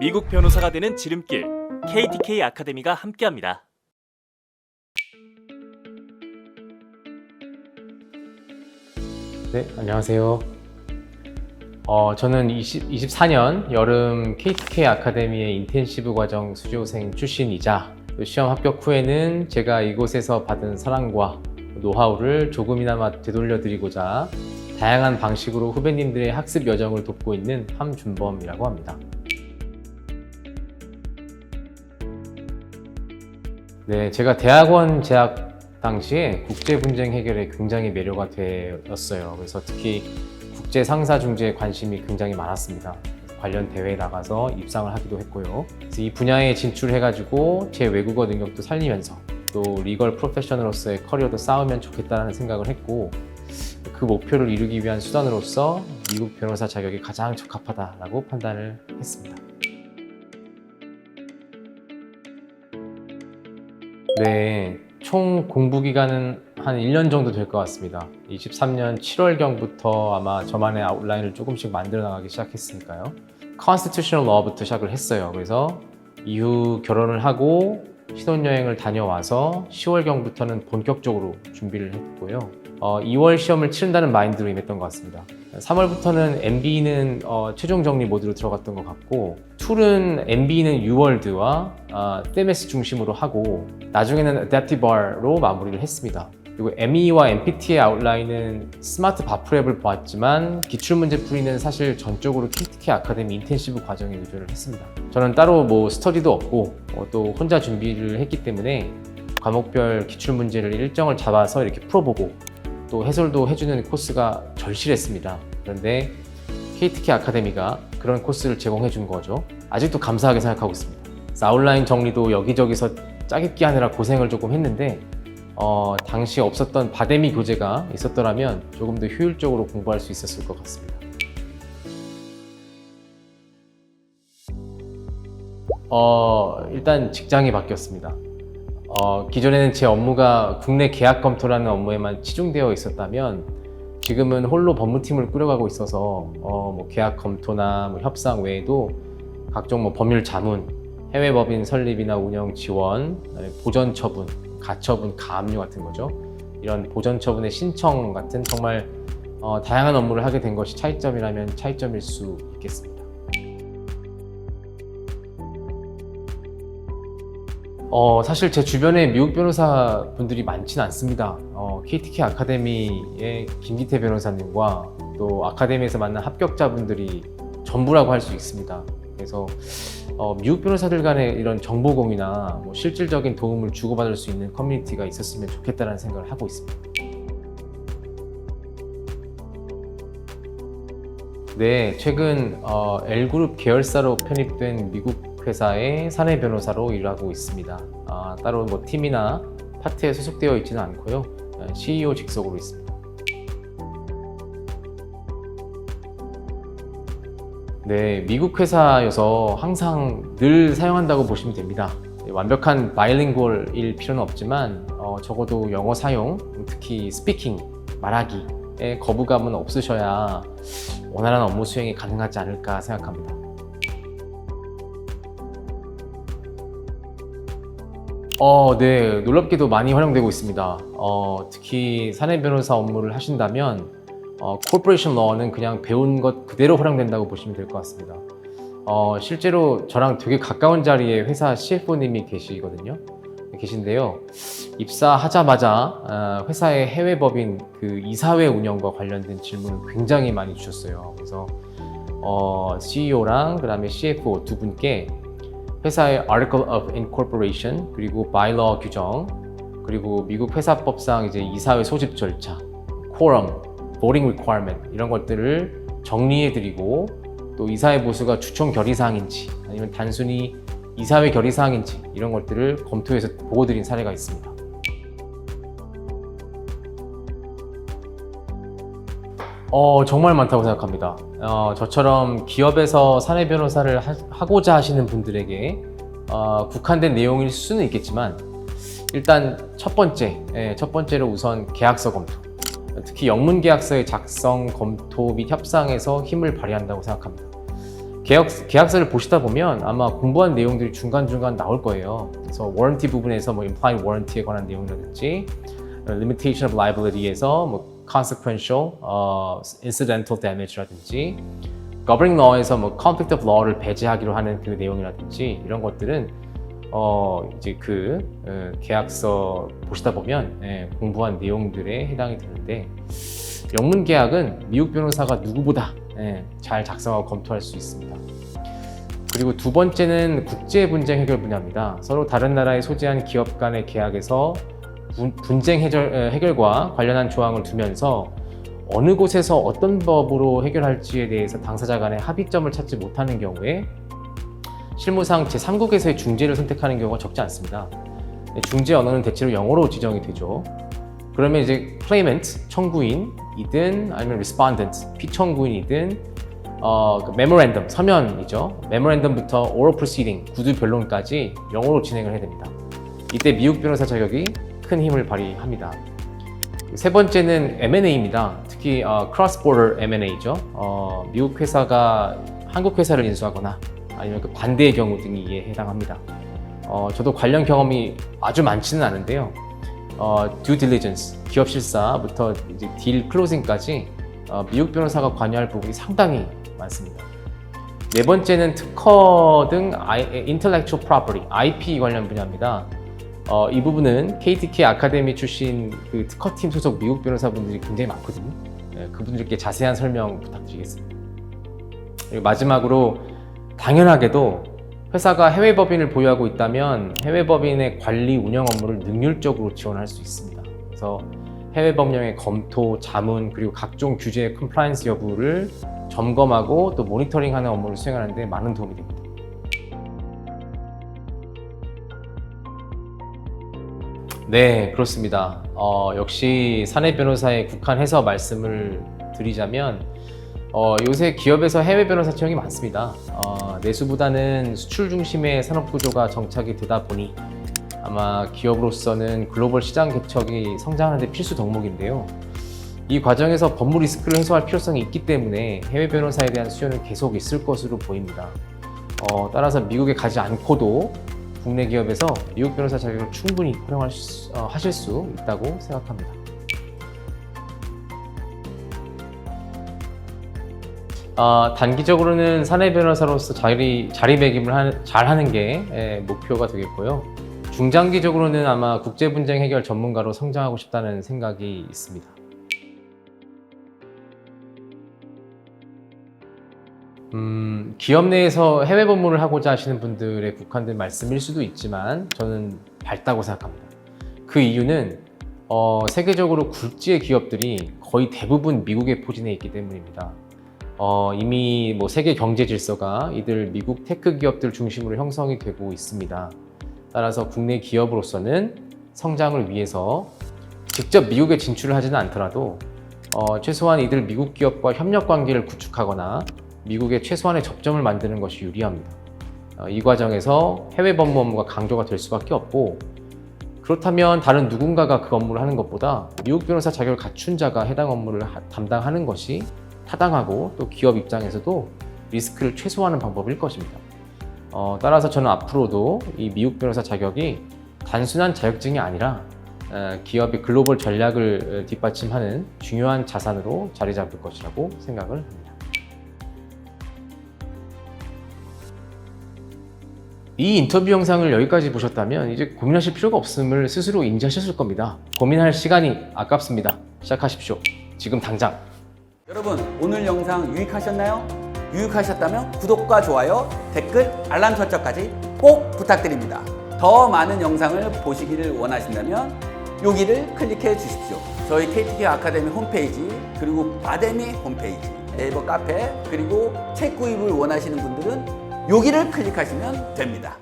미국 변호사가 되는 지름길 KTK 아카데미가 함께합니다. 네, 안녕하세요. 어, 저는 20, 24년 여름 KTK 아카데미의 인텐시브 과정 수료생 출신이자 또 시험 합격 후에는 제가 이곳에서 받은 사랑과 노하우를 조금이나마 되돌려드리고자 다양한 방식으로 후배님들의 학습 여정을 돕고 있는 함준범이라고 합니다. 네, 제가 대학원 재학 당시에 국제 분쟁 해결에 굉장히 매료가 되었어요. 그래서 특히 국제 상사 중재에 관심이 굉장히 많았습니다. 관련 대회에 나가서 입상을 하기도 했고요. 그래서 이 분야에 진출해가지고 제 외국어 능력도 살리면서 또 리걸 프로페셔널로서의 커리어도 쌓으면 좋겠다는 생각을 했고 그 목표를 이루기 위한 수단으로서 미국 변호사 자격이 가장 적합하다라고 판단을 했습니다. 네, 총 공부 기간은 한 1년 정도 될 것 같습니다. 23년 7월경부터 아마 저만의 아웃라인을 조금씩 만들어 나가기 시작했으니까요. Constitutional Law부터 시작을 했어요. 그래서 이후 결혼을 하고 신혼여행을 다녀와서 10월경부터는 본격적으로 준비를 했고요. 어, 2월 시험을 치른다는 마인드로 임했던 것 같습니다. 3월부터는 MB는 어, 최종 정리 모드로 들어갔던 것 같고 툴은 MB는 UWorld와 어, TMS 중심으로 하고 나중에는 Adaptive Bar로 마무리를 했습니다. 그리고 ME와 MPT의 아웃라인은 스마트 바프랩을 보았지만 기출문제 풀이는 사실 전적으로 KTK 아카데미 인텐시브 과정에 의존을 했습니다. 저는 따로 뭐 스터디도 없고 어, 또 혼자 준비를 했기 때문에 과목별 기출문제를 일정을 잡아서 이렇게 풀어보고 또 해설도 해주는 코스가 절실했습니다. 그런데 KTK 아카데미가 그런 코스를 제공해 준 거죠. 아직도 감사하게 생각하고 있습니다. 아웃라인 정리도 여기저기서 짜깁기 하느라 고생을 조금 했는데 어, 당시 없었던 바데미 교재가 있었더라면 조금 더 효율적으로 공부할 수 있었을 것 같습니다. 어, 일단 직장이 바뀌었습니다. 어, 기존에는 제 업무가 국내 계약 검토라는 업무에만 치중되어 있었다면 지금은 홀로 법무팀을 꾸려가고 있어서 어, 뭐 계약 검토나 뭐 협상 외에도 각종 뭐 법률 자문, 해외 법인 설립이나 운영 지원, 보전 처분, 가처분, 가압류 같은 거죠. 이런 보전 처분의 신청 같은 정말 어, 다양한 업무를 하게 된 것이 차이점이라면 차이점일 수 있겠습니다. 어, 사실 제 주변에 미국 변호사 분들이 많지는 않습니다. 어, KTK 아카데미의 김기태 변호사님과 또 아카데미에서 만난 합격자분들이 전부라고 할 수 있습니다. 그래서 어, 미국 변호사들 간의 이런 정보 공유나 뭐 실질적인 도움을 주고받을 수 있는 커뮤니티가 있었으면 좋겠다는 생각을 하고 있습니다. 네, 최근 어, L그룹 계열사로 편입된 미국 회사의 사내 변호사로 일하고 있습니다. 아, 따로 뭐 팀이나 파트에 소속되어 있지는 않고요. CEO 직속으로 있습니다. 네, 미국 회사여서 항상 늘 사용한다고 보시면 됩니다. 네, 완벽한 바이링구얼일 필요는 없지만 어, 적어도 영어 사용, 특히 스피킹, 말하기에 거부감은 없으셔야 원활한 업무 수행이 가능하지 않을까 생각합니다. 어, 네, 놀랍게도 많이 활용되고 있습니다. 어, 특히 사내 변호사 업무를 하신다면 어, 코퍼레이션 러는 그냥 배운 것 그대로 활용된다고 보시면 될 것 같습니다. 어, 실제로 저랑 되게 가까운 자리에 회사 CFO님이 계시거든요. 계신데요. 입사하자마자 어, 회사의 해외 법인 그 이사회 운영과 관련된 질문을 굉장히 많이 주셨어요. 그래서 어, CEO랑 그다음에 CFO 두 분께 회사의 Article of Incorporation 그리고 Bylaw 규정 그리고 미국 회사법상 이제 이사회 소집 절차, Quorum, Voting Requirement 이런 것들을 정리해드리고 또 이사회 보수가 추천 결의 사항인지 아니면 단순히 이사회 결의 사항인지 이런 것들을 검토해서 보고드린 사례가 있습니다. 어, 정말 많다고 생각합니다. 어, 저처럼 기업에서 사내 변호사를 하, 고자 하시는 분들에게 어, 국한된 내용일 수는 있겠지만 일단 첫 번째, 예, 첫 번째로 우선 계약서 검토. 특히 영문 계약서의 작성, 검토 및 협상에서 힘을 발휘한다고 생각합니다. 계약, 계약서를 보시다 보면 아마 공부한 내용들이 중간중간 나올 거예요. 그래서 warranty 부분에서 뭐 implied warranty에 관한 내용이라든지 limitation of liability에서 뭐 consequential, 어, incidental damage라든지 governing law에서 뭐 conflict of law를 배제하기로 하는 그 내용이라든지 이런 것들은 어 이제 그 어, 계약서 보시다 보면 예, 공부한 내용들에 해당이 되는데 영문 계약은 미국 변호사가 누구보다 예, 잘 작성하고 검토할 수 있습니다. 그리고 두 번째는 국제 분쟁 해결 분야입니다. 서로 다른 나라에 소재한 기업 간의 계약에서 분- 분쟁 해결, 에, 해결과 관련한 조항을 두면서 어느 곳에서 어떤 법으로 해결할지에 대해서 당사자 간의 합의점을 찾지 못하는 경우에 실무상 제3국에서의 중재를 선택하는 경우가 적지 않습니다. 네, 중재 언어는 대체로 영어로 지정이 되죠. 그러면 이제 claimant, 청구인이든 아니면 respondent, 피청구인이든 어, 그 memorandum, 서면이죠. memorandum부터 oral proceeding, 구두 변론까지 영어로 진행을 해야 됩니다. 이때 미국 변호사 자격이 큰 힘을 발휘합니다. 세 번째는 M&A입니다. 특히 어, cross border M&A죠. 어, 미국 회사가 한국 회사를 인수하거나 아니면 그 반대의 경우 등이 이에 해당합니다. 어, 저도 관련 경험이 아주 많지는 않은데요. 어, due diligence, 기업 실사부터 이제 딜 클로징까지 어, 미국 변호사가 관여할 부분이 상당히 많습니다. 네 번째는 특허 등 intellectual property, IP 관련 분야입니다. 어, 이 부분은 KTK 아카데미 출신 그 특허팀 소속 미국 변호사분들이 굉장히 많거든요. 예, 그분들께 자세한 설명 부탁드리겠습니다. 그리고 마지막으로 당연하게도 회사가 해외 법인을 보유하고 있다면 해외 법인의 관리 운영 업무를 능률적으로 지원할 수 있습니다. 그래서 해외 법령의 검토, 자문 그리고 각종 규제의 컴플라이언스 여부를 점검하고 또 모니터링하는 업무를 수행하는 데 많은 도움이 됩니다. 네, 그렇습니다. 어, 역시 사내 변호사에 국한해서 말씀을 드리자면 어, 요새 기업에서 해외 변호사 채용이 많습니다. 어, 내수보다는 수출 중심의 산업 구조가 정착이 되다 보니 아마 기업으로서는 글로벌 시장 개척이 성장하는 데 필수 덕목인데요. 이 과정에서 법무 리스크를 해소할 필요성이 있기 때문에 해외 변호사에 대한 수요는 계속 있을 것으로 보입니다. 어, 따라서 미국에 가지 않고도 국내 기업에서 미국 변호사 자격을 충분히 활용하실 수, 어, 수 있다고 생각합니다. 어, 단기적으로는 사내 변호사로서 자리, 자리매김을 하- 잘 하는 게 예, 목표가 되겠고요. 중장기적으로는 아마 국제 분쟁 해결 전문가로 성장하고 싶다는 생각이 있습니다. 음, 기업 내에서 해외 법무를 하고자 하시는 분들의 국한된 말씀일 수도 있지만 저는 밝다고 생각합니다. 그 이유는 어, 세계적으로 굴지의 기업들이 거의 대부분 미국에 포진해 있기 때문입니다. 어, 이미 뭐 세계 경제 질서가 이들 미국 테크 기업들 중심으로 형성이 되고 있습니다. 따라서 국내 기업으로서는 성장을 위해서 직접 미국에 진출을 하지는 않더라도 어, 최소한 이들 미국 기업과 협력 관계를 구축하거나 미국에 최소한의 접점을 만드는 것이 유리합니다. 어, 이 과정에서 해외 법무 업무가 강조가 될 수밖에 없고 그렇다면 다른 누군가가 그 업무를 하는 것보다 미국 변호사 자격을 갖춘 자가 해당 업무를 하- 담당하는 것이 타당하고 또 기업 입장에서도 리스크를 최소화하는 방법일 것입니다. 어, 따라서 저는 앞으로도 이 미국 변호사 자격이 단순한 자격증이 아니라 어, 기업의 글로벌 전략을 어, 뒷받침하는 중요한 자산으로 자리 잡을 것이라고 생각을 합니다. 이 인터뷰 영상을 여기까지 보셨다면 이제 고민하실 필요가 없음을 스스로 인지하셨을 겁니다. 고민할 시간이 아깝습니다. 시작하십시오. 지금 당장. 여러분 오늘 영상 유익하셨나요? 유익하셨다면 구독과 좋아요, 댓글, 알람 설정까지 꼭 부탁드립니다. 더 많은 영상을 보시기를 원하신다면 여기를 클릭해 주십시오. 저희 KTK 아카데미 홈페이지 그리고 바데미 홈페이지 네이버 카페 그리고 책 구입을 원하시는 분들은 여기를 클릭하시면 됩니다.